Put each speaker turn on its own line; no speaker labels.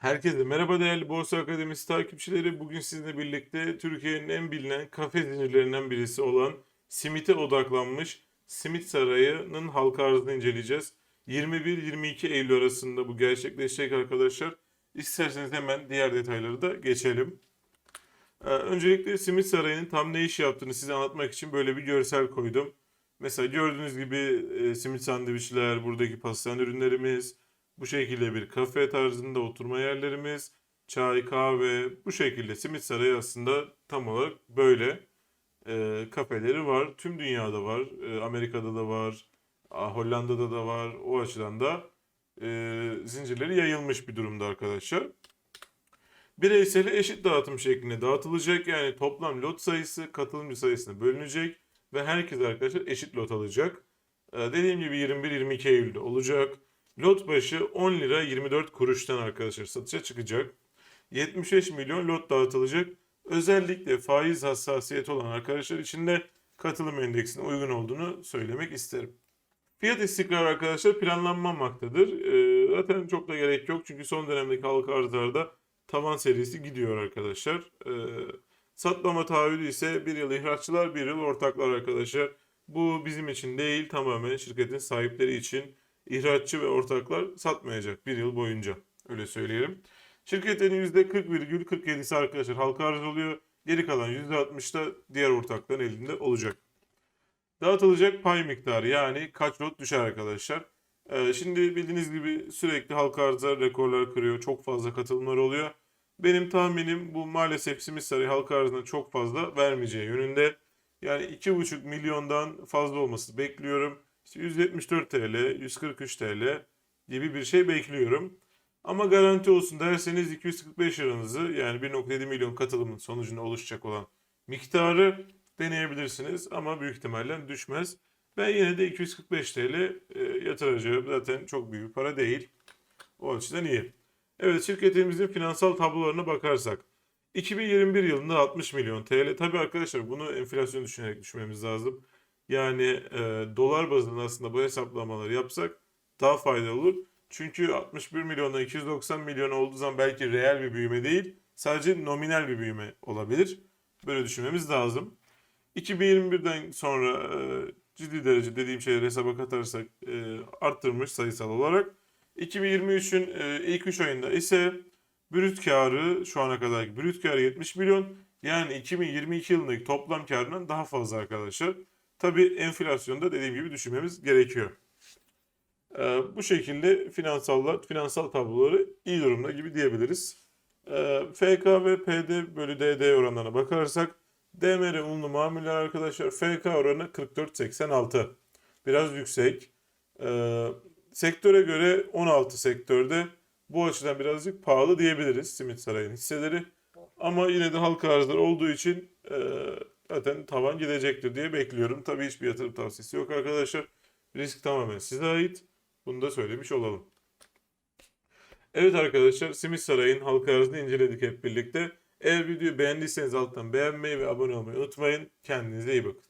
Herkese merhaba değerli Borsa Akademisi takipçileri. Bugün sizinle birlikte Türkiye'nin en bilinen kafe zincirlerinden birisi olan Simit'e odaklanmış Simit Sarayı'nın halka arzını inceleyeceğiz. 21-22 Eylül arasında bu gerçekleşecek arkadaşlar. İsterseniz hemen diğer detayları da geçelim. Ee, öncelikle Simit Sarayı'nın tam ne iş yaptığını size anlatmak için böyle bir görsel koydum. Mesela gördüğünüz gibi e, simit sandviçler, buradaki pastane ürünlerimiz, bu şekilde bir kafe tarzında oturma yerlerimiz, çay, kahve bu şekilde Simit Sarayı aslında tam olarak böyle e, kafeleri var. Tüm dünyada var. E, Amerika'da da var. Hollanda'da da var. O açıdan da e, zincirleri yayılmış bir durumda arkadaşlar. Bireysel eşit dağıtım şeklinde dağıtılacak. Yani toplam lot sayısı katılımcı sayısına bölünecek ve herkes arkadaşlar eşit lot alacak. Ee, dediğim gibi 21-22 Eylül'de olacak. Lot başı 10 lira 24 kuruştan arkadaşlar satışa çıkacak. 75 milyon lot dağıtılacak. Özellikle faiz hassasiyeti olan arkadaşlar için de katılım endeksine uygun olduğunu söylemek isterim. Fiyat istikrarı arkadaşlar planlanmamaktadır. Ee, zaten çok da gerek yok çünkü son dönemdeki halka arzlarda tavan serisi gidiyor arkadaşlar. Ee, satlama taahhüdü ise bir yıl ihraççılar bir yıl ortaklar arkadaşlar. Bu bizim için değil tamamen şirketin sahipleri için ihraççı ve ortaklar satmayacak bir yıl boyunca. Öyle söyleyelim. Şirketlerin %40,47'si arkadaşlar halka arz oluyor. Geri kalan %60 da diğer ortakların elinde olacak. Dağıtılacak pay miktarı yani kaç lot düşer arkadaşlar. Ee, şimdi bildiğiniz gibi sürekli halka arzlar rekorlar kırıyor. Çok fazla katılımlar oluyor. Benim tahminim bu maalesef Simitsaray halka arzına çok fazla vermeyeceği yönünde. Yani 2,5 milyondan fazla olması bekliyorum. İşte 174 TL, 143 TL gibi bir şey bekliyorum. Ama garanti olsun derseniz 245 liranızı yani 1.7 milyon katılımın sonucunda oluşacak olan miktarı deneyebilirsiniz. Ama büyük ihtimalle düşmez. Ben yine de 245 TL e, yatıracağım. Zaten çok büyük bir para değil. O açıdan iyi. Evet şirketimizin finansal tablolarına bakarsak. 2021 yılında 60 milyon TL. Tabii arkadaşlar bunu enflasyon düşünerek düşünmemiz lazım. Yani e, dolar bazında aslında bu hesaplamaları yapsak daha faydalı olur. Çünkü 61 milyondan 290 milyon olduğu zaman belki reel bir büyüme değil, sadece nominal bir büyüme olabilir. Böyle düşünmemiz lazım. 2021'den sonra e, ciddi derece dediğim şeyleri hesaba katarsak e, arttırmış sayısal olarak. 2023'ün e, ilk 3 ayında ise brüt karı şu ana kadar brüt karı 70 milyon. Yani 2022 yılındaki toplam karından daha fazla arkadaşlar. Tabii enflasyonda dediğim gibi düşünmemiz gerekiyor. Ee, bu şekilde finansallar, finansal tabloları iyi durumda gibi diyebiliriz. Ee, FK ve PD bölü DD oranlarına bakarsak DMR unlu mamuller arkadaşlar FK oranı 44.86. Biraz yüksek. Ee, sektöre göre 16 sektörde bu açıdan birazcık pahalı diyebiliriz Simit Sarayı'nın hisseleri. Ama yine de halka arzlar olduğu için e, zaten tavan gidecektir diye bekliyorum. Tabii hiçbir yatırım tavsiyesi yok arkadaşlar. Risk tamamen size ait. Bunu da söylemiş olalım. Evet arkadaşlar Simit Sarayı'nın halka arzını inceledik hep birlikte. Eğer videoyu beğendiyseniz alttan beğenmeyi ve abone olmayı unutmayın. Kendinize iyi bakın.